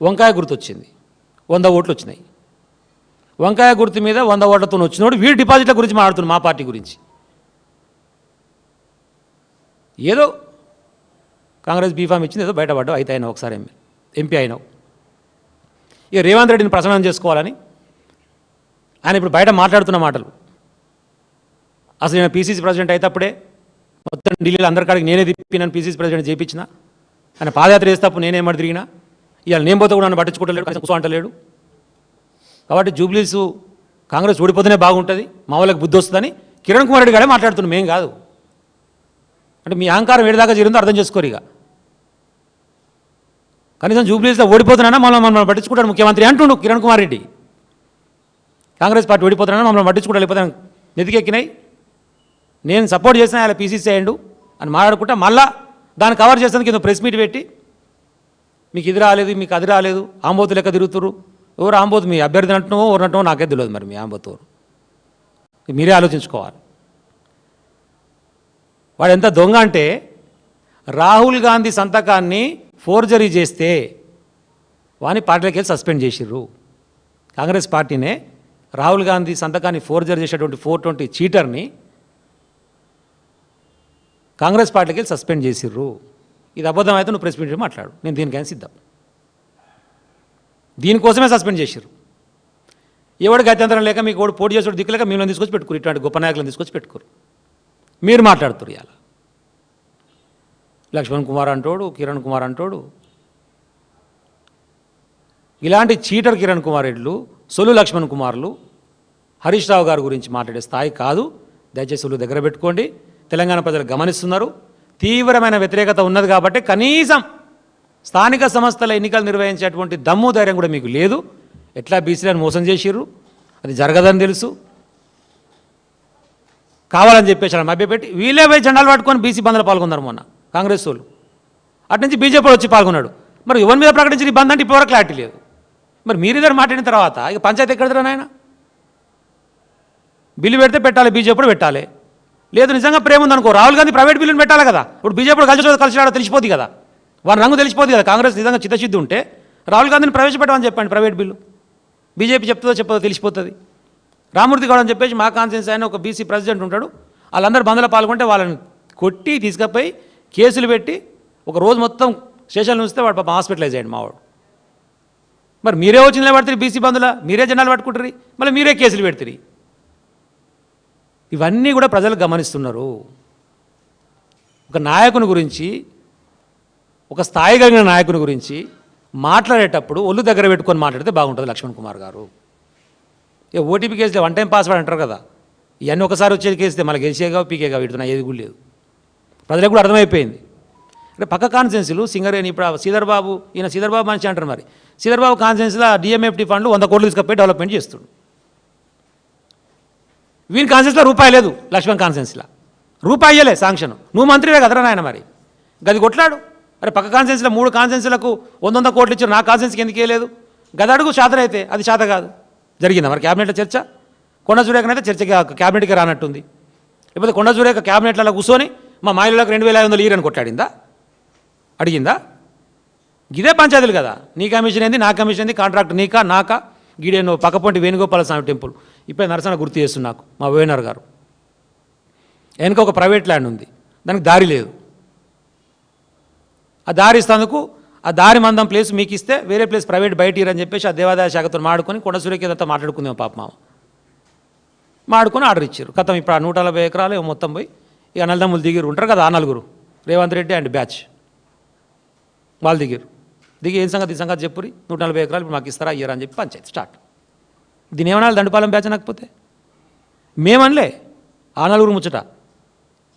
వంకాయ గుర్తు వచ్చింది. వంద ఓట్లు వచ్చినాయి. వంకాయ గుర్తు మీద వంద ఓట్లతో వచ్చినోడు వీడి డిపాజిట్ల గురించి మాట్లాడుతున్నాడు మా పార్టీ గురించి. ఏదో కాంగ్రెస్ బీఫామ్ ఇచ్చింది ఏదో బయటపడ్డావు అయితే అయినావు ఒకసారి ఎంపీ అయినావు. ఇక రేవంత్ రెడ్డిని ప్రసన్నం చేసుకోవాలని ఆయన ఇప్పుడు బయట మాట్లాడుతున్న మాటలు. అసలు నేను పీసీసీ ప్రెసిడెంట్ అయితే అప్పుడే మొత్తం ఢిల్లీలో అందరికాడికి నేనే తిప్పి నన్ను పీసీసీ ప్రెసిడెంట్ చేయించిన ఆయన పాదయాత్ర చేసేటప్పుడు నేనేమడి తిరిగినా. ఇవాళ నేను పోతే కూడా నన్ను పట్టించుకోవట్లేడు కనీసం కూర్చో అంటలేడు కాబట్టి జూబ్లీస్ కాంగ్రెస్ ఓడిపోతేనే బాగుంటుంది మా వాళ్ళకి బుద్ధి వస్తుందని కిరణ్ కుమార్ రెడ్డి గారే మాట్లాడుతున్నాం మేం కాదు. అంటే మీ అహంకారం ఏడిదాకా జరిగిందో అర్థం చేసుకోరు ఇక. కనీసం జూబ్లీస్లో ఓడిపోతున్నానా మమ్మల్ని మమ్మల్ని పట్టించుకుంటాడు ముఖ్యమంత్రి అంటుండు కిరణ్ కుమార్ రెడ్డి. కాంగ్రెస్ పార్టీ ఓడిపోతున్నానా మమ్మల్ని పట్టించుకుంటా లేకపోతే నెతికెక్కినాయి నేను సపోర్ట్ చేసిన ఆయన పీసీసీ అయ్యండు అని మాట్లాడుకుంటా మళ్ళా దాన్ని కవర్ చేసేందుకు ఏదో ప్రెస్ మీట్ పెట్టి మీకు ఇది రాలేదు మీకు అది రాలేదు ఆంబోతు లెక్క తిరుగుతురు ఎవరు ఆంబోతు? మీ అభ్యర్థి అంటున్నావో ఎవరు అంటున్నావో నాకే తెలియదు మరి మీ ఆంబోతు మీరే ఆలోచించుకోవాలి. వాడు ఎంత దొంగ అంటే రాహుల్ గాంధీ సంతకాన్ని ఫోర్జరీ చేస్తే వాని పార్టీలోకి వెళ్ళి సస్పెండ్ చేసిర్రు. కాంగ్రెస్ పార్టీనే రాహుల్ గాంధీ సంతకాన్ని ఫోర్జరీ చేసేటువంటి ఫోర్ ట్వంటీ చీటర్ని కాంగ్రెస్ పార్టీకి వెళ్ళి సస్పెండ్ చేసిర్రు. ఇది అబద్ధం అయితే నువ్వు ప్రెస్ మీట్ మాట్లాడు. నేను దీనికైనా సిద్ధం. దీనికోసమే సస్పెండ్ చేశారు ఎవడికి గత్యంతరం లేక మీకు ఓడి పోటీ చేసేవాడు దిక్కులేక మిమ్మల్ని తీసుకొచ్చి పెట్టుకోరు. ఇట్లాంటి గొప్ప నాయకులను తీసుకొచ్చి పెట్టుకోరు. మీరు మాట్లాడుతురు ఇవాళ లక్ష్మణ్ కుమార్ అంటోడు కిరణ్ కుమార్ అంటోడు. ఇలాంటి చీటర్ కిరణ్ కుమార్ రెడ్లు సొలు లక్ష్మణ్ కుమార్లు హరీష్ రావు గారి గురించి మాట్లాడే స్థాయి కాదు. దయచేసి ఒళ్ళు దగ్గర పెట్టుకోండి. తెలంగాణ ప్రజలు గమనిస్తున్నారు. తీవ్రమైన వ్యతిరేకత ఉన్నది కాబట్టి కనీసం స్థానిక సంస్థల ఎన్నికలు నిర్వహించేటువంటి దమ్ము ధైర్యం కూడా మీకు లేదు. ఎట్లా బీసీలను మోసం చేసిర్రు? అది జరగదని తెలుసు. కావాలని చెప్పేసి మభ్యపెట్టి వీళ్ళే పోయి జెండాలు పట్టుకొని బీసీ బంద్లో పాల్గొన్నారు మొన్న కాంగ్రెస్ వాళ్ళు. అటు నుంచి బీజేపీ వచ్చి పాల్గొన్నాడు. మరి ఎవరి మీద ప్రకటించిన ఈ బంద్ అంటే ఇప్పటివరకు క్లారిటీ లేదు. మరి మీరిద్దరు మాట్లాడిన తర్వాత ఇక పంచాయతీ ఎక్కడదరా నాయన? బిల్లు పెడితే పెట్టాలి బీజేపీ పెట్టాలి. లేదు నిజంగా ప్రేమ ఉందనుకో. రాహుల్ గాంధీ ప్రైవేట్ బిల్లుని పెట్టాలి కదా. ఇప్పుడు బీజేపీ కలిసి కలిసి తెలిసిపోద్ది కదా. వారి రంగు తెలిసిపోద్ది కదా. కాంగ్రెస్ నిజంగా చిత్తశుద్ధి ఉంటే రాహుల్ గాంధీని ప్రవేశపెట్టమని చెప్పండి ప్రైవేట్ బిల్లు. బీజేపీ చెప్తుందో చెప్పదో తెలిసిపోతుంది. రామూర్తి గౌడ్ అని చెప్పేసి మా కాన్సెన్స్ ఆయన ఒక బీసీ ప్రెసిడెంట్ ఉంటాడు. వాళ్ళందరూ బంద్లో పాల్గొంటే వాళ్ళని కొట్టి తీసుకపోయి కేసులు పెట్టి ఒక రోజు మొత్తం స్టేషన్లో ఉంచితే వాడు పాప హాస్పిటలైజ్ అయ్యాడు మావాడు మరి మీరే వచ్చి నిలబడతారు బీసీ బంధుల మీరే జనాలు పట్టుకుంటారు మళ్ళీ మీరే కేసులు పెడతారు ఇవన్నీ కూడా ప్రజలు గమనిస్తున్నారు. ఒక నాయకుని గురించి ఒక స్థాయి కలిగిన నాయకుని గురించి మాట్లాడేటప్పుడు ఒళ్ళు దగ్గర పెట్టుకొని మాట్లాడితే బాగుంటుంది లక్ష్మణ్ కుమార్ గారు. ఏ ఓటీపీ కేసులో వన్ టైం పాస్వర్డ్ అంటారు కదా. ఇవన్నీ ఒకసారి వచ్చేది కేస్తే మళ్ళీ గెలిచేగా పీకేగా పెడుతున్నా ఏది కూడా లేదు ప్రజలకు కూడా అర్థమైపోయింది. అంటే పక్క కాన్సెన్సీలు సింగరేణి ఇప్పుడు సీధర్బాబు బాబు ఈయన సీధర్బాబు బాబు మనిషి అంటారు మరి. సీధర్బాబు బాబు కాన్సెన్సీలో డిఎంఎఫ్టీ ఫండ్లు వంద కోట్లు తీసుకుపోయి డెవలప్మెంట్ చేస్తుడు. వీని కాన్సెన్స్లో రూపాయి లేదు లక్ష్మణ్ కాన్సెన్స్లో రూపాయి ఇయ్యలే శాంక్షన్. నువ్వు మంత్రివే కదరా నాయన మరి? గది కొట్లాడు. అరే పక్క కాన్సెన్స్లో మూడు కాన్సెన్స్లకు వంద వంద కోట్లు ఇచ్చారు. నా కాన్సెన్స్కి ఎందుకు వేయలేదు గది అడుగు అయితే అది శాత కాదు. జరిగిందా మరి క్యాబినెట్లో చర్చ? కొండ సూర్యకనైతే చర్చకి క్యాబినెట్కి రానట్టుంది. లేకపోతే కొండ సూర్యక క్యాబినెట్లలో కూర్చొని మా మాయలకు రెండు వేల ఐదు వందలు ఈరని కొట్లాడిందా? అడిగిందా? ఇదే పంచాయతీలు కదా. నీ కమిషన్ ఏంది నా కమిషన్ ఏంది కాంట్రాక్ట్ నీకా నాకా? నువ్వు పక్కపొంటి వేణుగోపాల స్వామి టెంపుల్. ఇప్పుడే నరసన గుర్తు చేస్తుంది నాకు మా వేణర్ గారు. వెనక ఒక ప్రైవేట్ ల్యాండ్ ఉంది దానికి దారి లేదు. ఆ దారి ఇస్తందుకు ఆ దారి మందం ప్లేస్ మీకు ఇస్తే వేరే ప్లేస్ ప్రైవేట్ బయట ఇరని చెప్పేసి ఆ దేవాదాయ శాఖతో మాడుకొని కొండ సూర్యకేంద్రతో మాట్లాడుకుందాం పాప మామ. మాడుకొని ఆర్డర్ ఇచ్చారు. కథం ఇప్పుడు ఆ నూట నలభై ఎకరాలు మొత్తం పోయి ఇక నల్లదమ్ములు దిగిరు ఉంటారు కదా ఆ నలుగురు రేవంత్ రెడ్డి అండ్ బ్యాచ్. వాళ్ళు దిగారు దిగి ఏం సంగతి ఈ సంగతి చెప్పురి? నూట నలభై ఎకరాలు ఇప్పుడు మాకు ఇస్తారా ఇయ్యరా అని చెప్పి పంచాయతీ స్టార్ట్. దీని ఏమనాలి? దండపాలెం బ్యాచ్ అనకపోతే? మేమనలే. ఆ నలుగురు ముచ్చట.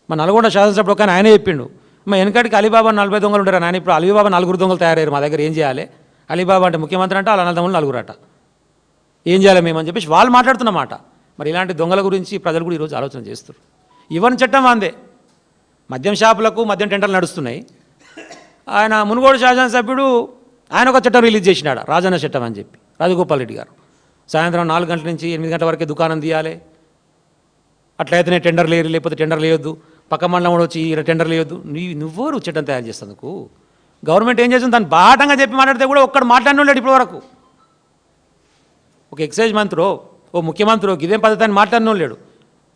మా నల్గొండ శాసనసభ్యుడు కానీ ఆయనే చెప్పిండు. మా వెనకటికి అలీబాబా నలభై దొంగలు ఉంటారు ఆయన ఇప్పుడు అలీబాబా నలుగురు దొంగలు తయారయ్యారు మా దగ్గర ఏం చేయాలి? అలీబాబా అంటే ముఖ్యమంత్రి అంటే వాళ్ళ అన్నదమ్ములు నలుగురట. ఏం చేయాలి మేమని చెప్పేసి వాళ్ళు మాట్లాడుతున్నమాట మరి ఇలాంటి దొంగల గురించి ప్రజలు కూడా ఈరోజు ఆలోచన చేస్తారు ఇవ్వని చట్టం అందే మద్యం షాపులకు మద్యం టెంటర్లు నడుస్తున్నాయి. ఆయన మునుగోడు శాసనసభ్యుడు ఆయన ఒక చట్టం రిలీజ్ చేసినాడు? రాజన్న చట్టం అని చెప్పి. రాజగోపాల్ రెడ్డి గారు. సాయంత్రం నాలుగు గంటల నుంచి ఎనిమిది గంటల వరకే దుకాణం తీయాలి. అట్లయితేనే టెండర్ లేరు లేకపోతే టెండర్ లేయొద్దు. పక్క మండలం కూడా వచ్చి టెండర్ లేయొద్దు. నీ నువ్వోరు చట్టం తయారు చేసేందుకు గవర్నమెంట్ ఏం చేస్తుంది? దాన్ని బాటంగా చెప్పి మాట్లాడితే కూడా ఒక్కడు మాట్లాడిన ఇప్పటి వరకు. ఒక ఎక్సైజ్ మంత్రో ఓ ముఖ్యమంత్రి ఇదేం పద్ధతి అని మాట్లాడిన లేడు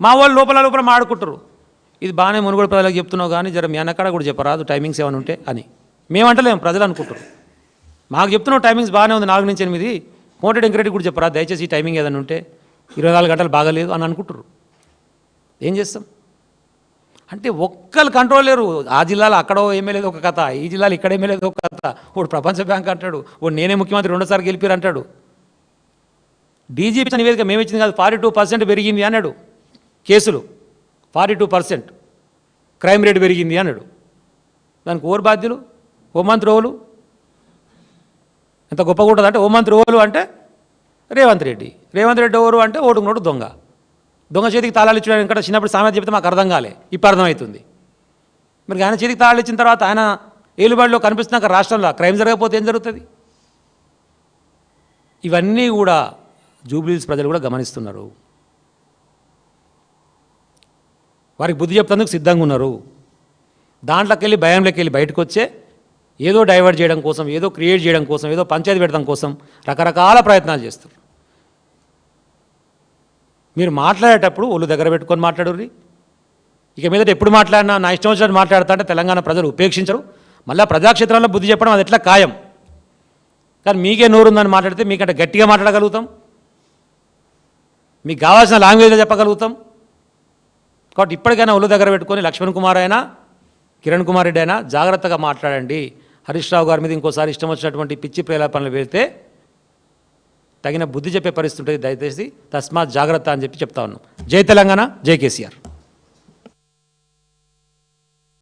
మా వాళ్ళు లోపల లోపల మాడుకుంటారు. ఇది బాగానే మునుగోడు ప్రజలకు చెప్తున్నావు కానీ జర మీ అన్నకాడ కూడా చెప్పరాదు టైమింగ్స్ ఏమైనా ఉంటే అని. మేమంటలేము ప్రజలు అనుకుంటారు. మాకు చెప్తున్నావు టైమింగ్స్ బాగానే ఉంది నాలుగు నుంచి ఎనిమిది. కోటెడ్ ఎంకరెడ్డి కూడా చెప్పరా? దయచేసి ఈ టైమింగ్ ఏదైనా ఉంటే ఇరవై నాలుగు గంటలు బాగలేదు అని అనుకుంటారు ఏం చేస్తాం? అంటే ఒక్కరు కంట్రోల్ లేరు. ఆ జిల్లాలో అక్కడో ఎమ్మెల్యేది ఒక కథ ఈ జిల్లాలో ఇక్కడ ఎమ్మెల్యేది ఒక కథ. వాడు ప్రపంచ బ్యాంక్ అంటాడు వాడు నేనే ముఖ్యమంత్రి రెండోసారి గెలిపారు అంటాడు. డీజీపీ నివేదిక మేము ఇచ్చింది కాదు ఫార్టీ టూ పర్సెంట్ పెరిగింది అన్నాడు కేసులు. Forty two percent. Crime rate పెరిగింది అన్నాడు. దానికి ఓరు బాధ్యులు హోంమంత్రి ఎంత గొప్పగా ఉంటుంది అంటే హోంమంత్రి ఓలు అంటే రేవంత్ రెడ్డి. రేవంత్ రెడ్డి ఓరు అంటే ఓటుకు నోటు దొంగ. దొంగ చేతికి తాళాలు ఇచ్చిన ఇక్కడ చిన్నప్పుడు సామెత చెప్తే మాకు అర్థం కాలే. ఇప్పుడు అర్థమవుతుంది మరి ఆయన చేతికి తాళాలు ఇచ్చిన తర్వాత ఆయన ఏలుబడిలో కనిపిస్తున్నాక రాష్ట్రంలో క్రైమ్ జరగకపోతే ఏం జరుగుతుంది? ఇవన్నీ కూడా జూబ్లీస్ ప్రజలు కూడా గమనిస్తున్నారు. వారికి బుద్ధి చెప్తందుకు సిద్ధంగా ఉన్నారు. దాంట్లోకి వెళ్ళి భయంలోకి వెళ్ళి బయటకు వచ్చే ఏదో డైవర్ట్ చేయడం కోసం ఏదో క్రియేట్ చేయడం కోసం ఏదో పంచాయతీ పెట్టడం కోసం రకరకాల ప్రయత్నాలు చేస్తారు. మీరు మాట్లాడేటప్పుడు ఒళ్ళు దగ్గర పెట్టుకొని మాట్లాడుర్రి. ఇక మీదట ఎప్పుడు మాట్లాడినా నా ఇష్టం వచ్చినట్టు మాట్లాడతా అంటే తెలంగాణ ప్రజలు ఉపేక్షించరు. మళ్ళీ ప్రజాక్షేత్రంలో బుద్ధి చెప్పడం అది ఎట్లా ఖాయం? కానీ మీకే నోరుందని మాట్లాడితే మీకంటే గట్టిగా మాట్లాడగలుగుతాం. మీకు కావాల్సిన లాంగ్వేజ్లో చెప్పగలుగుతాం. కాబట్టి ఇప్పటికైనా ఒళ్ళు దగ్గర పెట్టుకొని లక్ష్మణ్ కుమార్ అయినా కిరణ్ కుమార్ రెడ్డి అయినా జాగ్రత్తగా మాట్లాడండి. హరీష్ రావు గారి మీద ఇంకోసారి ఇష్టం వచ్చినటువంటి పిచ్చి ప్రేలాపనలు వెళ్తే తగిన బుద్ధి చెప్పే పరిస్థితి ఉంటుంది. దయచేసి తస్మాత్ జాగ్రత్త అని చెప్పి చెప్తా ఉన్నాం. జై తెలంగాణ జై కేసీఆర్.